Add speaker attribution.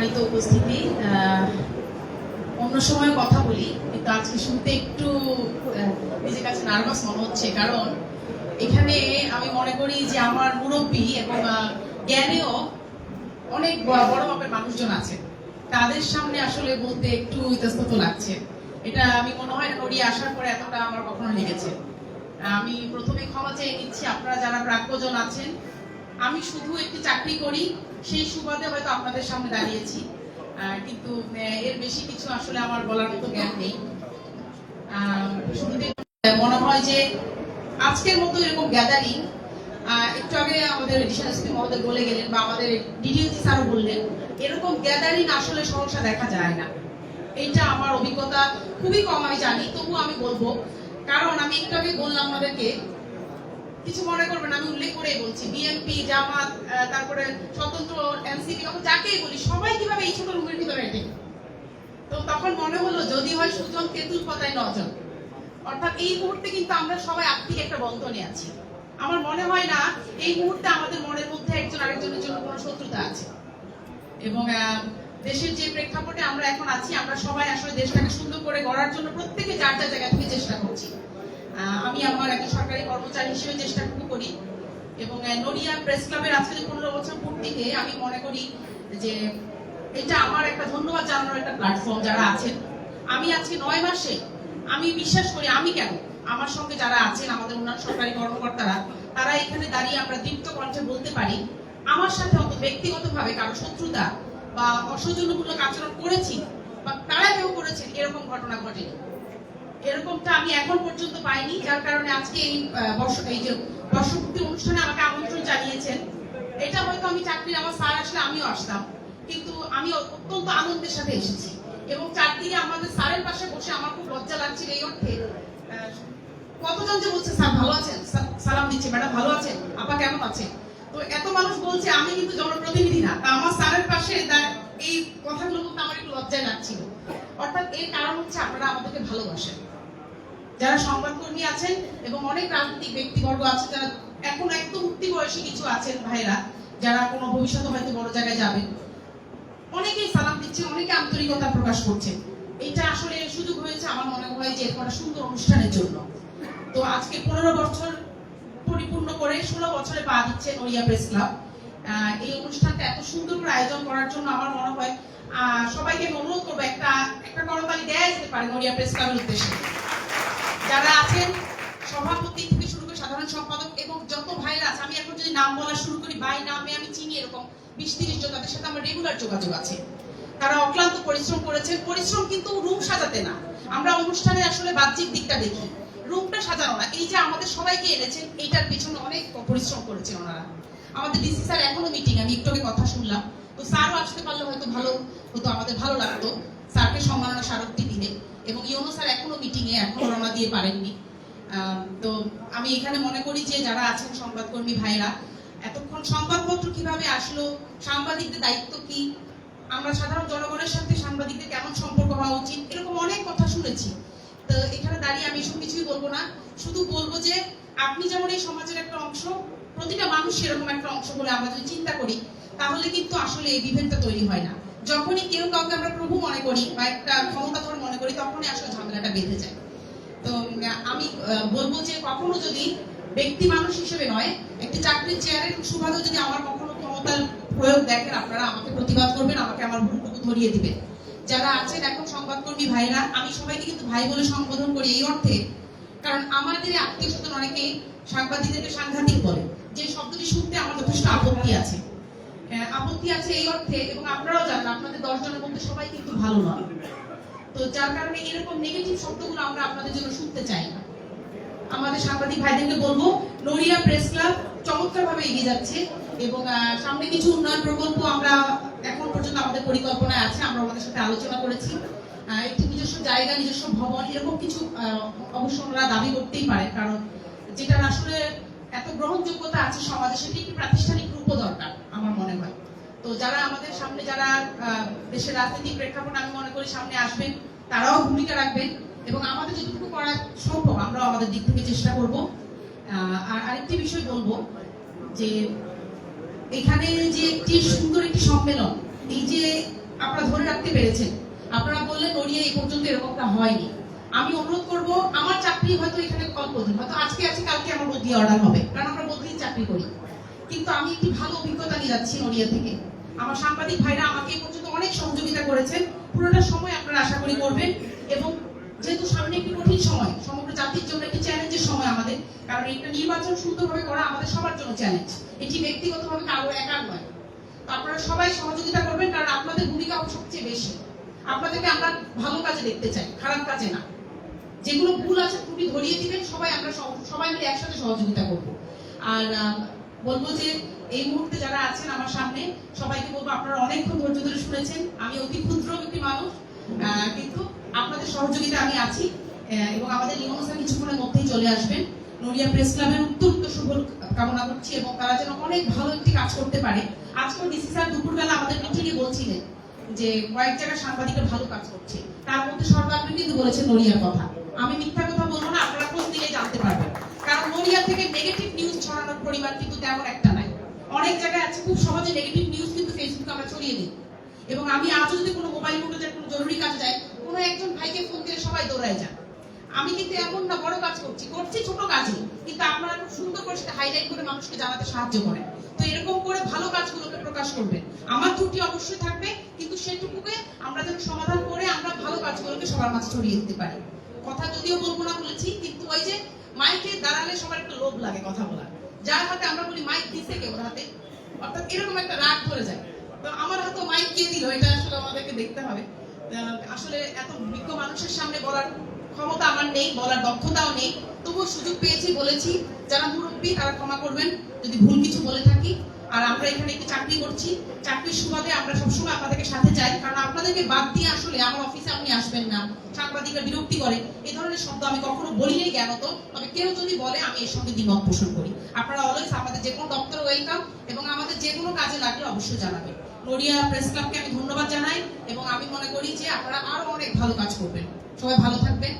Speaker 1: সম্মানিত উপস্থিতি অন্য সময় কথা বলি, কিন্তু আজকে শুনতে একটু নিজের কাছে নার্ভাস মনে হচ্ছে, কারণ এখানে আমি মনে করি যে আমার মুরব্বী এবং জ্ঞানেও অনেক বড় মাপের মানুষজন আছে। তাদের সামনে আসলে বলতে একটু ইতস্তত লাগছে। এটা আমি মনে হয় নড়ি আসার পরে এতটা আমার কখনো লেগেছে। আমি প্রথমে ক্ষমা চেয়ে নিচ্ছি, আপনারা যারা প্রাজ্ঞজন আছেন আমি শুধু একটি চাকরি করি, সেই সুবাদে হয়তো আপনাদের সামনে দাঁড়িয়েছি। কিন্তু এর বেশি কিছু আসলে আমার বলার মতো জ্ঞান নেই। মনে হয় যে আজকের মতো এরকম গ্যাদারিং একটু আগে আমাদের ডিশানস্তি মহোদয় বলে গেলেন বা আমাদের ডিডিওসি স্যারও বললেন, এরকম গ্যাদারিং আসলে সমস্যা দেখা যায় না। এইটা আমার অভিজ্ঞতা, খুবই কম আমি জানি তবু আমি বলব। কারণ আমি একটু আগে বললাম আমাদেরকে কিছু মনে করবেন আমি উল্লেখ করেই বলছি। বিএনপি জামাত তারপরে স্বতন্ত্র এনসিপি তখন যাকেই বলি, সবাই কীভাবে এই ছোট রুমের ভিতরে এটে তো তখন মনে হলো, যদি হয় সুজন, তেঁতুল পাতায় নজন। অর্থাৎ এই মুহূর্তে কিন্তু আমরা সবাই আর্থিক একটা বন্ধনে আছি। আমার মনে হয় না, এই মুহূর্তে আমাদের মনের মধ্যে একজন আরেকজনের জন্য কোনো শত্রুতা আছে। এবং দেশের যে প্রেক্ষাপটে আমরা এখন আছি, আমরা সবাই আসলে দেশটাকে সুন্দর করে গড়ার জন্য প্রত্যেকে যার যার জায়গা থেকে চেষ্টা করছি। আমি আমার একজন কর্মচারী হিসেবে চেষ্টা করি। এবং নড়িয়া প্রেস ক্লাবের আজকে যে পনেরো বছর পূর্তিকে আমি মনে করি যে এটা আমার একটা ধন্যবাদ জানানোর একটা প্ল্যাটফর্ম যারা আছেন। আমি আজকে নয় মাসে, আমি বিশ্বাস করি, আমি কেন? আমার সঙ্গে যারা আছেন, আমাদের অন্যান্য সরকারি কর্মকর্তারা, তারা এখানে দাঁড়িয়ে আমরা দীপ্ত কণ্ঠে বলতে পারি, আমার সাথে অত ব্যক্তিগতভাবে কারও শত্রুতা বা অসৌজন্যমূলক আচরণ করেছি বা তারা কেউ করেছেন, এরকম ঘটনা ঘটেনি। এরকমটা আমি এখন পর্যন্ত পাইনি, যার কারণে আজকে এই বর্ষ, এই যে বর্ষপূর্তি অনুষ্ঠানে আমাকে আমন্ত্রণ জানিয়েছেন। এটা হয়তো আমি চাকরির আমার স্যার আসলে আমিও আসতাম, কিন্তু আমি অত্যন্ত আনন্দের সাথে এসেছি। এবং চারদিকে আমাদের স্যারের পাশে বসে আমার খুব লজ্জা লাগছিল এই অর্থে। কতজন যে বলছে, স্যার, ভালো আছেন? সালাম দিচ্ছে, ম্যাডাম ভালো আছেন? আপা কেমন আছে তো এত মানুষ বলছে, আমি কিন্তু জনপ্রতিনিধি না। তা আমার স্যারের পাশে এই কথাগুলো বলতে আমার একটু লজ্জায় লাগছিল। অর্থাৎ এর কারণ হচ্ছে আপনারা আমাদেরকে ভালোবাসেন। যারা সংবাদকর্মী আছেন এবং অনেক রাজনৈতিক ব্যক্তিবর্গ আছে, যারা এখন একদম উঠতি বয়সী কিছু আছেন ভাইরা যারা কোনো ভবিষ্যতে হয়তো বড় জায়গায় যাবেন। অনেকেই সালাম দিচ্ছে অনেকে আন্তরিকতা প্রকাশ করছেন। এটা আসলে সুযোগ হয়েছে আমার মনে হয় যে একটা সুন্দর অনুষ্ঠানের জন্য। তো আজকে পনেরো বছর পরিপূর্ণ করে ষোলো বছরে পা দিচ্ছে নড়িয়া প্রেস ক্লাব। এই অনুষ্ঠানটা এত সুন্দর করে আয়োজন করার জন্য আমার মনে হয় সবাইকে অনুরোধ করব, একটা একটা করতালি দেয়া যেতে পারে নড়িয়া প্রেস ক্লাবের উদ্দেশ্যে। যারা আছেন, সভাপতি থেকে শুরু করে সাধারণ সম্পাদক এবং যত ভাইরা আছে, আমি এখন যদি নাম বলা শুরু করি, ভাই নামে আমি চিনি এরকম বিশ তিরিশ জন, তাদের সাথে আমার রেগুলার যোগাযোগ আছে। তারা অক্লান্ত পরিশ্রম করেছেন। পরিশ্রম কিন্তু রুম সাজাতে না। আমরা অনুষ্ঠানে আসলে বাহ্যিক দিকটা দেখি। রুমটা সাজানো না। এই যে আমাদের সবাইকে এনেছেন, এইটার পিছনে অনেক পরিশ্রম করেছেন ওনারা। আমাদের ডিসি স্যার এখনও মিটিং আমি একটু কথা শুনলাম। তো স্যারও আসতে পারলে হয়তো ভালো হতো, আমাদের ভালো লাগতো। স্যারকে সম্মাননা স্মারকটি দিলে। এবং ইউনো স্যার এখনও মিটিংয়ে এখনও রওনা দিয়ে পারেননি। তো আমি এখানে মনে করি যে, যারা আছেন সংবাদকর্মী ভাইরা এতক্ষণ সংবাদপত্র কীভাবে আসলো, সাংবাদিকদের দায়িত্ব কি, আমরা সাধারণ জনগণের সাথে সাংবাদিকদের কেমন সম্পর্ক হওয়া উচিত, এরকম অনেক কথা শুনেছি। তো এখানে দাঁড়িয়ে আমি এসব কিছুই বলব না, শুধু বলব যে, আপনি যেমন এই সমাজের একটা অংশ, প্রতিটা মানুষ এরকম একটা অংশ বলে আমরা যদি চিন্তা করি, তাহলে কিন্তু আসলে এই বিভেদটা তৈরি হয় না। যখনই কেউ কাউকে আমরা প্রভু মনে করি বা একটা ক্ষমতাধর মনে করি, তখনই আসলে ঝামেলাটা বেঁধে যায়। তো, আমি বলব যে কখনো যদি ব্যক্তি মানুষ হিসেবে নয়, একটি চাকরির চেয়ারের সুবাদে যদি আমার কখনো ক্ষমতার প্রয়োগ দেখেন, আপনারা আমাকে প্রতিবাদ করবেন, আমাকে আমার ভুলটুকু ধরিয়ে দিবেন। যারা আছেন এখন সংবাদকর্মী ভাইরা, আমি সবাইকে কিন্তু ভাই বলে সম্বোধন করি এই অর্থে। কারণ আমাদের আত্মীয় স্বজন অনেকেই সাংবাদিকদেরকে সাংঘাতিক বলে। যে শব্দটি শুনতে আমার যথেষ্ট আপত্তি আছে। আপত্তি আছে এই অর্থে এবং আপনারাও জানেন, আপনাদের দশ জনের মধ্যে সবাই কিন্তু ভালো নয়। তো যার কারণে এরকম নেগেটিভ শব্দগুলো আমরা আপনাদের জন্য শুনতে চাই না। আমাদের সাংবাদিক ভাইদেরকে বলব, নড়িয়া প্রেস ক্লাব চমৎকার ভাবে এগিয়ে যাচ্ছে এবং সামনে কিছু উন্নয়ন প্রকল্প আমরা এখন পর্যন্ত আমাদের পরিকল্পনায় আছে, আমরা আমাদের সাথে আলোচনা করেছি। একটি নিজস্ব জায়গা, নিজস্ব ভবন, এরকম কিছু অবশ্য ওনারা দাবি করতেই পারে কারণ যেটা আসলে এত গ্রহণযোগ্যতা আছে সমাজে, সেটি একটি প্রাতিষ্ঠানিক রূপও দরকার। আমার মনে হয়। তো যারা আমাদের সামনে যারা দেশের রাজনৈতিক প্রেক্ষাপট আমি মনে করি সামনে আসবেন, তারাও ভূমিকা রাখবেন এবং আমাদের যেটুকু করা সম্ভব আমরা আমাদের দিক থেকে চেষ্টা করব। আর আরেকটি বিষয় বলব যে এখানে যে একটি সুন্দর একটি সম্মেলন, এই যে আপনারা ধরে রাখতে পেরেছেন, আপনারা বললেন নড়িয়ে এই পর্যন্ত এরকমটা হয়নি। আমি অনুরোধ করব, আমার চাকরি হয়তো এখানে অল্প দিন হয়তো আজকে আছে, কালকে আমার বদলি অর্ডার হবে, কারণ আমরা বদলি চাকরি করি। কিন্তু আমি একটি ভালো অভিজ্ঞতা নিয়ে যাচ্ছি নড়িয়া থেকে। আমার সাংবাদিক ভাইরা আমাকে পর্যন্ত অনেক সহযোগিতা করেছেন। পুরোটা সময় আপনারা আশা করি করবেন এবং যেহেতু সামনে একটি কঠিন সময়, সমগ্র জাতির জন্য একটি চ্যালেঞ্জের সময় আমাদের, কারণ একটা নির্বাচন সুন্দরভাবে করা আমাদের সবার জন্য চ্যালেঞ্জ এটি ব্যক্তিগতভাবে কারও একার নয়। আপনারা সবাই সহযোগিতা করবেন, কারণ আপনাদের ভূমিকা সবচেয়ে বেশি। আপনাদেরকে আমরা ভালো কাজে দেখতে চাই, খারাপ কাজে না। যেগুলো ভুল আছে, ত্রুটি ধরিয়ে দিবেন, সবাই আমরা সবাই মিলে একসাথে সহযোগিতা করব। আর বলব যে এই মুহূর্তে যারা আছেন আমার সামনে, সবাইকে বলব আপনারা অনেকক্ষণ ধৈর্য ধরে শুনেছেন। আমি অতি ক্ষুদ্র একটি মানুষ কিন্তু আপনাদের সহযোগিতা আমি আছি এবং আমাদের লিমনসা কিছুক্ষণের মধ্যেই চলে আসবেন। নড়িয়া প্রেস ক্লাবের অত্যন্ত শুভ কামনা করছি, এবং তারা যেন অনেক ভালো একটি কাজ করতে পারে। আজকেও ডিসি স্যার দুপুরবেলা আমাদের মিটিংয়ে বলছিলেন যে কয়েক জায়গায় সাংবাদিকরা ভালো কাজ করছে। তার মধ্যে সর্বাগ্রে কিন্তু বলেছে নড়িয়ার কথা। আমি মিথ্যা কথা বলব না, আপনারা খোঁজ দিলে জানতে পারবেন কারণ নড়িয়া থেকে নেগেটিভ নিউজ ছড়ানোর পরিমাণ কিন্তু তেমন একটা নাই। অনেক জায়গায় আছে, খুব সহজে নেগেটিভ নিউজ কিন্তু ফেসবুকে আমরা ছড়িয়ে দিই। এবং আমি আজও যদি কোনো মোবাইল ফোনে কোনো জরুরি কাজে যাই, কোনো একজন ভাইকে ফোন দিলে সবাই দৌড়ায় যান আমি কিন্তু এমন না, বড় কাজ করছি করছি ছোট কাজই, কিন্তু আপনারা খুব সুন্দর করে সেটা হাইলাইট করে মানুষকে জানাতে সাহায্য করেন তো এরকম করে ভালো কাজগুলোকে প্রকাশ করবেন আমার ত্রুটি অবশ্যই থাকবে, কিন্তু সেটুকুকে আমরা যেন সমাধান করে আমরা ভালো কাজগুলোকে সবার মাঝে ছড়িয়ে দিতে পারি। কথা যদিও বলব না বলেছি, কিন্তু ওই যে মাইকে দাঁড়ালে সবার একটা লোভ লাগে কথা বলার। যার হাতে আমরা বলি মাইক দিছে কেউ হাতে, অর্থাৎ এরকম একটা রাগ ধরে যায়। তো আমার হাতে মাইক কে দিল, এটা আসলে আমাদেরকে দেখতে হবে। আসলে এত বিজ্ঞ মানুষের সামনে বলার ক্ষমতা আমার নেই, বলার দক্ষতাও নেই। তবুও সুযোগ পেয়েছি, বলেছি। যারা মুরব্বী, তারা ক্ষমা করবেন। যদি ভুল কিছু বলে থাকি আর আমরা এখানে একটি চাকরি করছি। চাকরির সুবাদে আমরা সবসময় আপনাদেরকে সাথে চাই কারণ আপনাদেরকে বাদ দিয়ে আসলে আমার অফিসে আপনি আসবেন না। সাংবাদিকরা বিরক্তি করে। এই ধরনের শব্দ আমি কখনো বলিনি তো তবে কেউ যদি বলে, আমি এর সঙ্গে দ্বিমত পোষণ করি। আপনারা অলওয়েজ আমাদের যে কোনো দপ্তরে ওয়েলকাম এবং আমাদের যে কোনো কাজে লাগলে অবশ্যই জানাবেন। নড়িয়া প্রেস ক্লাবকে আমি ধন্যবাদ জানাই এবং আমি মনে করি যে আপনারা আরও অনেক ভালো কাজ করবেন। সবাই ভালো থাকবেন।